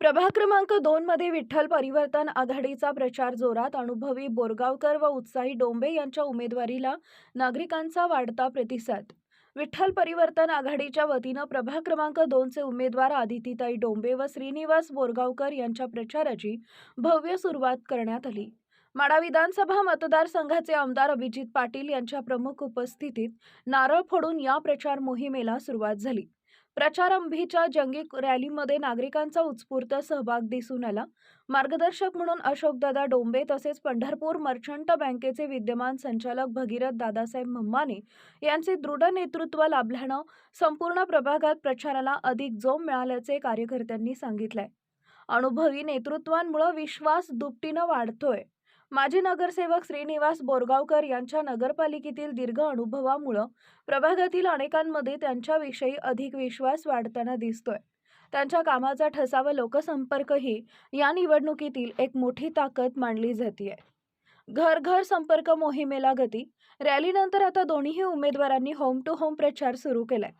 प्रभाग क्रमांक दोन मध्ये विठ्ठल परिवर्तन आघाडीचा प्रचार जोरात अनुभवी बोरगावकर व उत्साही डोंबे यांच्या उमेदवारीला नागरिकांचा वाढता प्रतिसाद. विठ्ठल परिवर्तन आघाडीच्या वतीनं प्रभाग क्रमांक दोनचे उमेदवार आदितीताई डोंबे व श्रीनिवास बोरगावकर यांच्या प्रचाराची भव्य सुरुवात करण्यात आली. माडा विधानसभा मतदारसंघाचे आमदार अभिजित पाटील यांच्या प्रमुख उपस्थितीत नारळ फोडून या प्रचार मोहिमेला सुरुवात झाली. प्रचारांभीच्या जंगी रॅलीमध्ये नागरिकांचा उत्स्फूर्त सहभाग दिसून आला. मार्गदर्शक म्हणून अशोकदादा डोंबे तसेच पंढरपूर मर्चंट बँकेचे विद्यमान संचालक भगीरथ दादासाहेब मम्माने यांचे दृढ नेतृत्व लाभल्यानं संपूर्ण प्रभागात प्रचाराला अधिक जोम मिळाल्याचे कार्यकर्त्यांनी सांगितलंय. अनुभवी नेतृत्वांमुळे विश्वास दुपटीनं वाढतोय. माजी नगरसेवक श्रीनिवास बोरगावकर यांच्या नगरपालिकेतील दीर्घ अनुभवामुळं प्रभागातील अनेकांमध्ये त्यांच्याविषयी अधिक विश्वास वाढताना दिसतोय. त्यांच्या कामाचा ठसा व लोकसंपर्कही या निवडणुकीतील एक मोठी ताकद मानली जाते घर घर संपर्क मोहिमेला गती रॅलीनंतर आता दोन्हीही उमेदवारांनी होम टू होम प्रचार सुरू केलाय.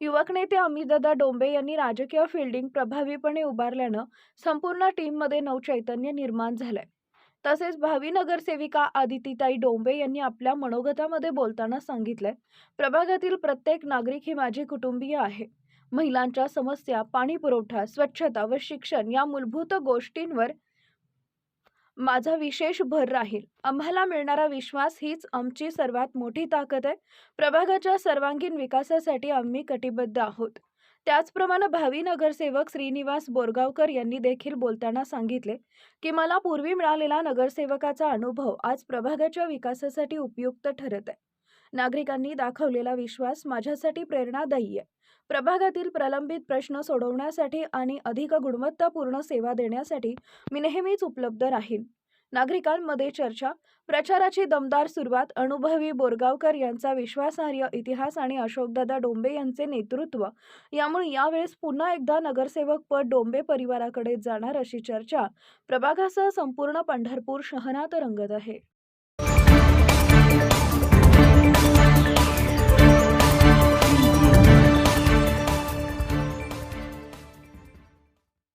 युवक नेते अमितदादा डोंबे यांनी राजकीय फिल्डिंग प्रभावीपणे उभारल्यानं संपूर्ण टीममध्ये नवचैतन्य निर्माण झालंय. तसेच भावी नगरसेविका आदितीताई डोंबे यांनी आपल्या मनोगतामध्ये बोलताना सांगितलंय प्रभागातील प्रत्येक नागरिक ही माझी कुटुंबीय आहे. महिलांच्या समस्या पाणी पुरवठा स्वच्छता व शिक्षण या मूलभूत गोष्टींवर माझा विशेष भर राहील. आम्हाला मिळणारा विश्वास हीच आमची सर्वात मोठी ताकद आहे. प्रभागाच्या सर्वांगीण विकासासाठी आम्ही कटिबद्ध आहोत. त्याचप्रमाणे भावी नगरसेवक श्रीनिवास बोरगावकर यांनी देखील बोलताना सांगितले की मला पूर्वी मिळालेला नगरसेवकाचा अनुभव आज प्रभागाच्या विकासासाठी उपयुक्त ठरत आहे. नागरिकांनी दाखवलेला विश्वास माझ्यासाठी प्रेरणादायी आहे. प्रभागातील प्रलंबित प्रश्न सोडवण्यासाठी आणि अधिक गुणवत्तापूर्ण सेवा देण्यासाठी मी नेहमीच उपलब्ध राहीन. नागरिकांमध्ये चर्चा प्रचाराची दमदार सुरुवात अनुभवी बोरगावकर यांचा विश्वासार्ह इतिहास आणि अशोकदादा डोंबे यांचे नेतृत्व यामुळे यावेळेस पुन्हा एकदा नगरसेवक पद डोंबे परिवाराकडे जाणार अशी चर्चा प्रभागासह संपूर्ण पंढरपूर शहरात रंगत आहे.